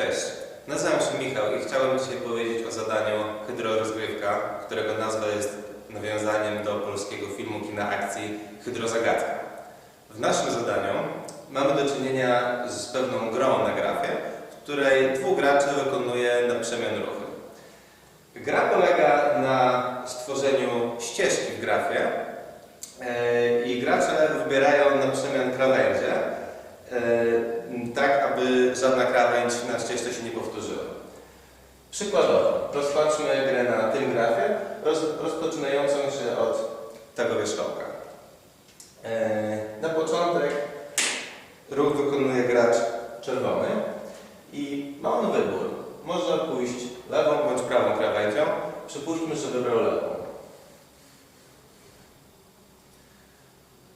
Cześć, nazywam się Michał i chciałem dzisiaj powiedzieć o zadaniu Hydrorozgrywka, którego nazwa jest nawiązaniem do polskiego filmu kina akcji Hydrozagadka. W naszym zadaniu mamy do czynienia z pewną grą na grafie, w której dwóch graczy wykonuje na przemian ruchy. Gra polega na stworzeniu ścieżki w grafie e, i gracze wybierają na przemian krawędzie, e, tak aby żadna krawędź na ścieżce się nie powtórzyła. Przykładowo, rozpatrzmy grę na tym grafie, roz, rozpoczynającą się od tego wierzchołka. E, Na początek ruch wykonuje gracz czerwony i ma on wybór. Może pójść lewą bądź prawą krawędzią. Przypuśćmy, że wybrał lewą.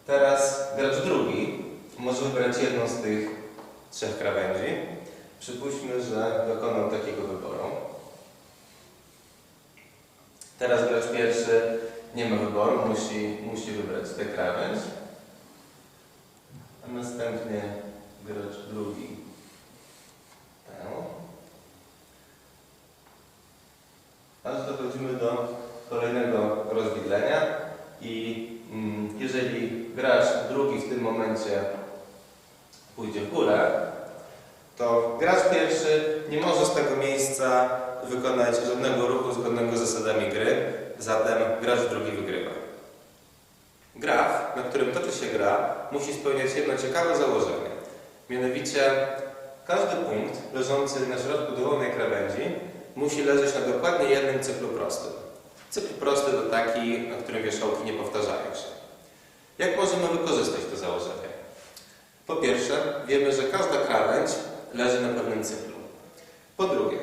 Teraz gracz drugi może wybrać jedną z tych trzech krawędzi. Przypuśćmy, że dokonał takiego wyboru. Teraz gracz pierwszy nie ma wyboru, musi, musi wybrać tę krawędź. A następnie gracz drugi tę. Aż dochodzimy do kolejnego rozwidlenia i mm, jeżeli gracz drugi w tym momencie pójdzie w górę, to gracz pierwszy nie może z tego miejsca wykonać żadnego ruchu zgodnego z zasadami gry, zatem gracz drugi wygrywa. Graf, na którym toczy się gra, musi spełniać jedno ciekawe założenie. Mianowicie każdy punkt leżący na środku dowolnej krawędzi musi leżeć na dokładnie jednym cyklu prostym. Cykl prosty to taki, na którym wierzchołki nie powtarzają się. Jak możemy wykorzystać to założenie? Po pierwsze, wiemy, że każda krawędź leży na pewnym cyklu. Po drugie,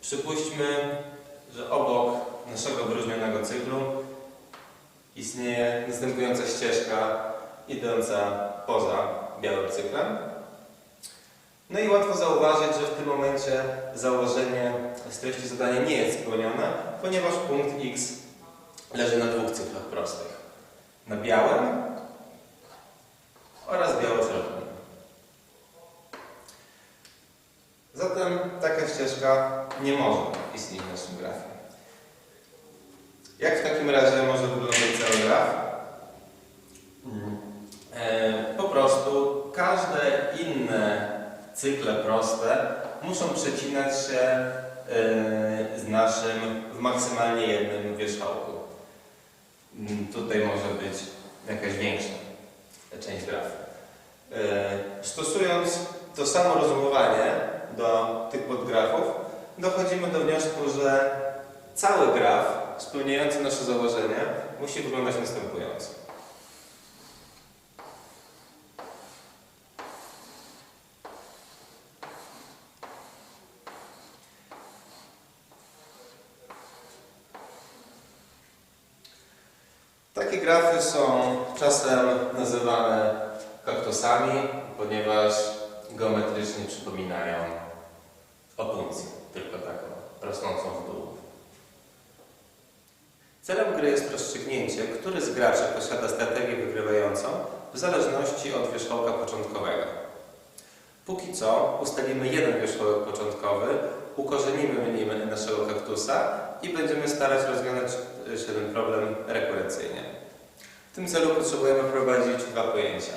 przypuśćmy, że obok naszego wyróżnionego cyklu istnieje następująca ścieżka idąca poza białym cyklem. No i łatwo zauważyć, że w tym momencie założenie z treści zadania nie jest spełnione, ponieważ punkt x leży na dwóch cyklach prostych. Na białym oraz biało-czerwonym. Zatem taka ścieżka nie może naszym grafie. Jak w takim razie może wyglądać cały graf? E, po prostu każde inne cykle proste muszą przecinać się e, z naszym w maksymalnie jednym wierzchołku. Mm, Tutaj może być jakaś większa część grafu. E, Stosując to samo rozumowanie do tych podgrafów, dochodzimy do wniosku, że cały graf spełniający nasze założenie musi wyglądać następująco. Takie grafy są czasem nazywane kaktusami, ponieważ geometrycznie przypominają opuncję, tylko taką rosnącą w dół. Celem gry rozstrzygnięcie, który z graczy posiada strategię wygrywającą w zależności od wierzchołka początkowego. Póki co ustalimy jeden wierzchołek początkowy, ukorzenimy nim naszego kaktusa i będziemy starać rozwiązać się ten problem rekurencyjnie. W tym celu potrzebujemy wprowadzić dwa pojęcia.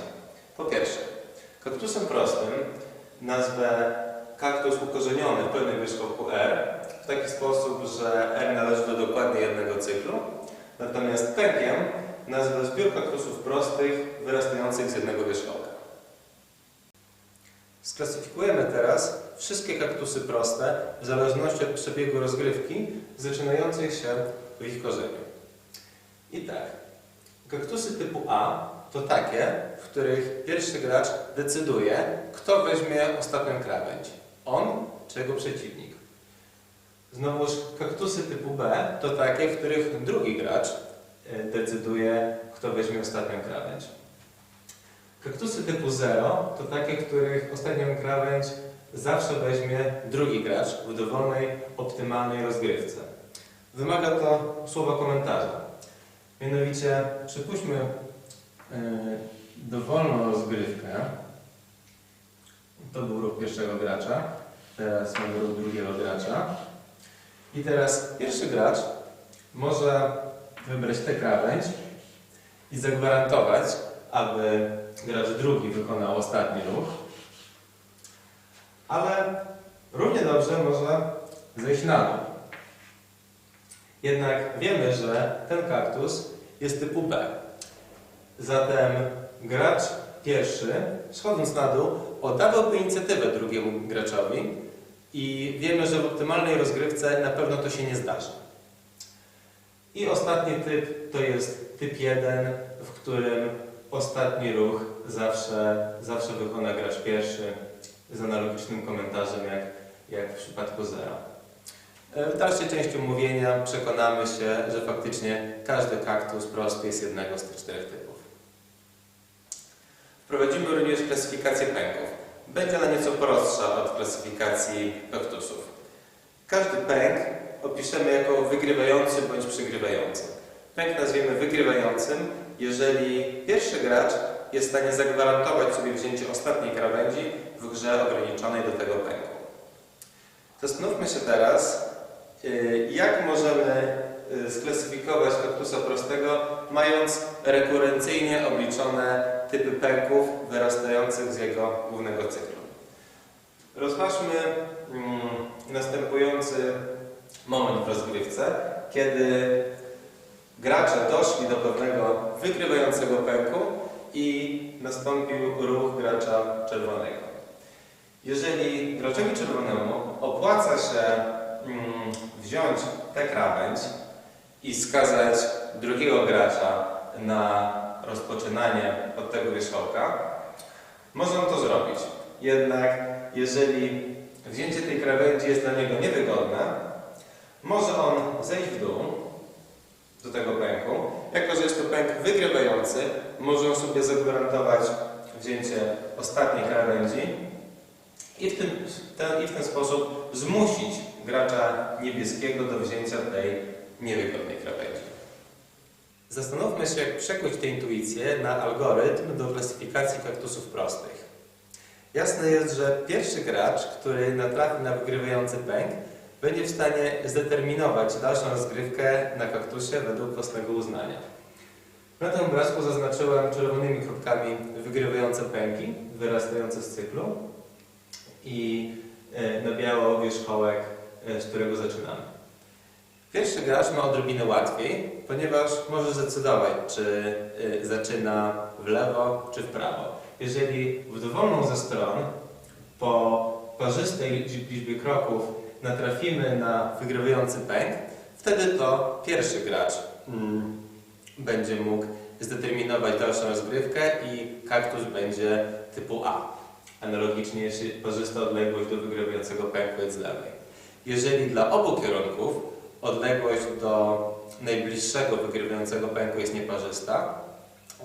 Po pierwsze, kaktusem prostym nazwę kaktus ukorzeniony w pewnym wierzchołku R w taki sposób, że R należy do dokładnie jednego cyklu, natomiast pękiem nazwę zbiór kaktusów prostych wyrastających z jednego wierzchołka. Sklasyfikujemy teraz wszystkie kaktusy proste w zależności od przebiegu rozgrywki zaczynającej się w ich korzeniu. I tak, kaktusy typu A to takie, w których pierwszy gracz decyduje, kto weźmie ostatnią krawędź. On czy jego przeciwnik. Znowuż kaktusy typu B to takie, w których drugi gracz e, decyduje, kto weźmie ostatnią krawędź. Kaktusy typu 0 to takie, w których ostatnią krawędź zawsze weźmie drugi gracz w dowolnej, optymalnej rozgrywce. Wymaga to słowa komentarza. Mianowicie, przypuśćmy yy, dowolną rozgrywkę, To był ruch pierwszego gracza. Teraz mamy ruch drugiego gracza. I teraz pierwszy gracz może wybrać tę krawędź i zagwarantować, aby gracz drugi wykonał ostatni ruch. Ale równie dobrze może zejść na dół. Jednak wiemy, że ten kaktus jest typu B. Zatem gracz pierwszy, schodząc na dół, oddawałby inicjatywę drugiemu graczowi i wiemy, że w optymalnej rozgrywce na pewno to się nie zdarzy. I ostatni typ to jest typ 1, w którym ostatni ruch zawsze, zawsze wykona gracz pierwszy z analogicznym komentarzem jak, jak w przypadku zera. E, W dalszej części omówienia przekonamy się, że faktycznie każdy kaktus prosty jest jednego z tych czterech typów. Wprowadzimy również klasyfikację pęków. Będzie ona nieco prostsza od klasyfikacji kaktusów. Każdy pęk opiszemy jako wygrywający bądź przegrywający. Pęk nazwiemy wygrywającym, jeżeli pierwszy gracz jest w stanie zagwarantować sobie wzięcie ostatniej krawędzi w grze ograniczonej do tego pęku. Zastanówmy się teraz, y, jak możemy y, sklasyfikować kaktusa prostego, mając rekurencyjnie obliczone typy pęków wyrastających z jego głównego cyklu. Rozważmy mm, następujący moment w rozgrywce, kiedy gracze doszli do pewnego wygrywającego pęku i nastąpił ruch gracza czerwonego. Jeżeli graczowi czerwonemu opłaca się mm, wziąć tę krawędź i skazać drugiego gracza na rozpoczynanie od tego wierzchołka, może on to zrobić. Jednak jeżeli wzięcie tej krawędzi jest dla niego niewygodne, może on zejść w dół do tego pęku. Jako, że jest to pęk wygrywający, może on sobie zagwarantować wzięcie ostatniej krawędzi i w, tym, ten, i w ten sposób zmusić gracza niebieskiego do wzięcia tej niewygodnej krawędzi. Zastanówmy się, jak przekuć tę intuicję na algorytm do klasyfikacji kaktusów prostych. Jasne jest, że pierwszy gracz, który natrafi na wygrywający pęk, będzie w stanie zdeterminować dalszą rozgrywkę na kaktusie według własnego uznania. Na tym obrazku zaznaczyłem czerwonymi kropkami wygrywające pęki wyrastające z cyklu i e, na biało wierzchołek, e, z którego zaczynamy. Pierwszy gracz ma odrobinę łatwiej, ponieważ może zdecydować, czy e, zaczyna w lewo, czy w prawo. Jeżeli w dowolną ze stron po parzystej liczbie kroków natrafimy na wygrywający pęk, wtedy to pierwszy gracz mm, będzie mógł zdeterminować dalszą rozgrywkę i kaktus będzie typu A. Analogicznie, jeśli parzysta odległość do wygrywającego pęku jest z lewej. Jeżeli dla obu kierunków odległość do najbliższego wygrywającego pęku jest nieparzysta,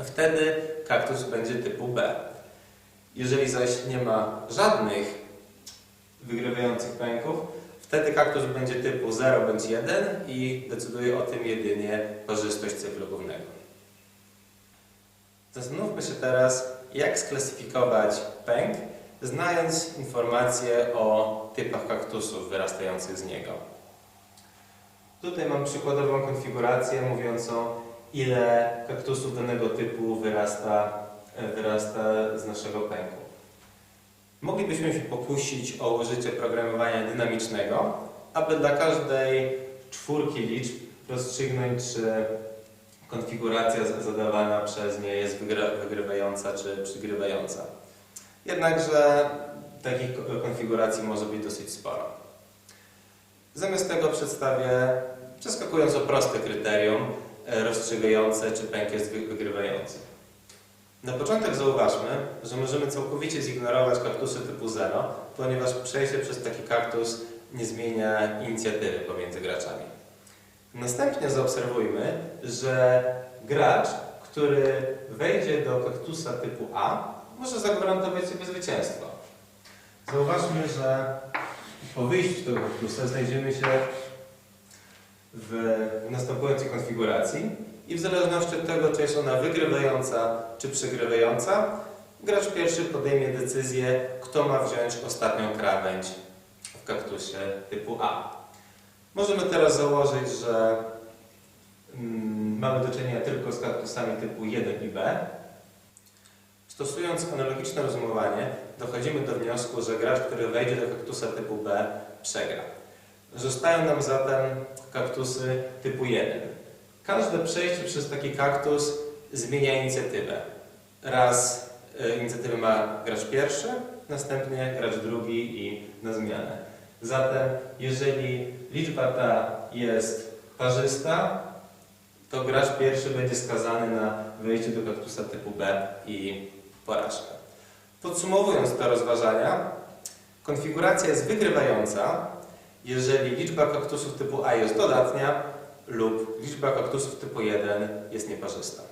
wtedy kaktus będzie typu B. Jeżeli zaś nie ma żadnych wygrywających pęków, wtedy kaktus będzie typu 0 bądź 1 i decyduje o tym jedynie parzystość cyklu głównego. Zastanówmy się teraz, jak sklasyfikować pęk, znając informacje o typach kaktusów wyrastających z niego. Tutaj mam przykładową konfigurację mówiącą, ile kaktusów danego typu wyrasta, wyrasta z naszego pęku. Moglibyśmy się pokusić o użycie programowania dynamicznego, aby dla każdej czwórki liczb rozstrzygnąć, czy konfiguracja zadawana przez nie jest wygrywająca czy przygrywająca. Jednakże takich konfiguracji może być dosyć sporo. Zamiast tego przedstawię, przeskakując o proste kryterium, rozstrzygające, czy pęk jest wygrywający. Na początek zauważmy, że możemy całkowicie zignorować kaktusy typu 0, ponieważ przejście przez taki kaktus nie zmienia inicjatywy pomiędzy graczami. Następnie zaobserwujmy, że gracz, który wejdzie do kaktusa typu A, może zagwarantować sobie zwycięstwo. Zauważmy, że po wyjściu z tego znajdziemy się w następującej konfiguracji i w zależności od tego, czy jest ona wygrywająca czy przegrywająca, gracz pierwszy podejmie decyzję, kto ma wziąć ostatnią krawędź w kaktusie typu A. Możemy teraz założyć, że mm, mamy do czynienia tylko z kaktusami typu 1 i B. Stosując analogiczne rozumowanie, dochodzimy do wniosku, że gracz, który wejdzie do kaktusa typu B, przegra. Zostają nam zatem kaktusy typu 1. Każde przejście przez taki kaktus zmienia inicjatywę. Raz e, inicjatywę ma gracz pierwszy, następnie gracz drugi i na zmianę. Zatem, jeżeli liczba ta jest parzysta, to gracz pierwszy będzie skazany na wejście do kaktusa typu B i porażkę. Podsumowując te rozważania, konfiguracja jest wygrywająca, jeżeli liczba kaktusów typu A jest dodatnia lub liczba kaktusów typu 1 jest nieparzysta.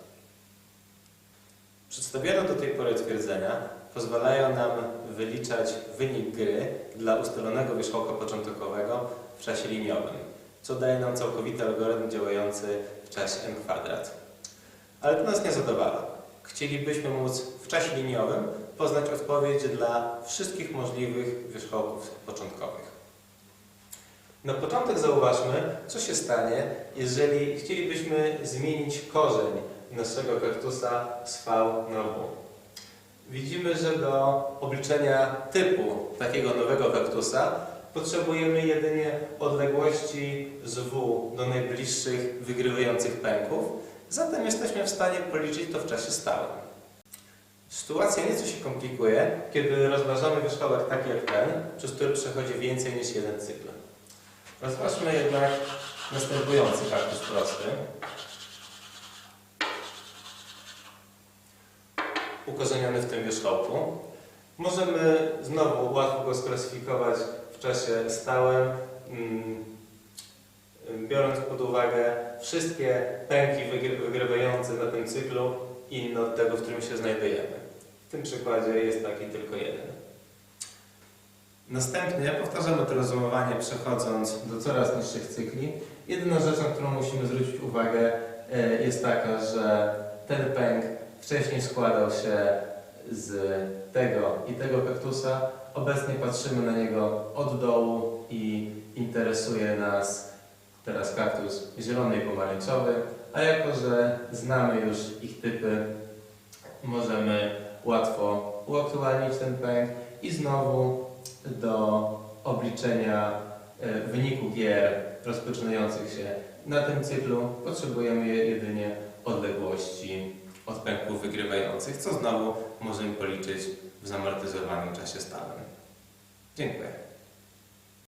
Przedstawione do tej pory twierdzenia pozwalają nam wyliczać wynik gry dla ustalonego wierzchołka początkowego w czasie liniowym, co daje nam całkowity algorytm działający w czasie n kwadrat. Ale to nas nie zadowala. Chcielibyśmy móc w czasie liniowym poznać odpowiedź dla wszystkich możliwych wierzchołków początkowych. Na początek zauważmy, co się stanie, jeżeli chcielibyśmy zmienić korzeń naszego kaktusa z V na W. Widzimy, że do obliczenia typu takiego nowego kaktusa potrzebujemy jedynie odległości z W do najbliższych wygrywających pęków, zatem jesteśmy w stanie policzyć to w czasie stałym. Sytuacja nieco się komplikuje, kiedy rozważamy wierzchołek taki jak ten, przez który przechodzi więcej niż jeden cykl. Rozważmy jednak następujący kaktus prosty. Ukorzeniony w tym wierzchołku. Możemy znowu łatwo go sklasyfikować w czasie stałym, mm, biorąc pod uwagę wszystkie pęki wygry- wygrywające na tym cyklu inne od tego, w którym się znajdujemy. W tym przykładzie jest taki tylko jeden. Następnie powtarzamy to rozumowanie przechodząc do coraz niższych cykli. Jedyną na którą musimy zwrócić uwagę e, jest taka, że ten pęk wcześniej składał się z tego i tego kaktusa. Obecnie patrzymy na niego od dołu i interesuje nas teraz kaktus zielony i pomarańczowy, a jako, że znamy już ich typy, możemy łatwo uaktualnić ten pęk i znowu do obliczenia e, wyniku gier rozpoczynających się na tym cyklu potrzebujemy jedynie odległości od pęków wygrywających, co znowu możemy policzyć w zamortyzowanym czasie stałym. Dziękuję.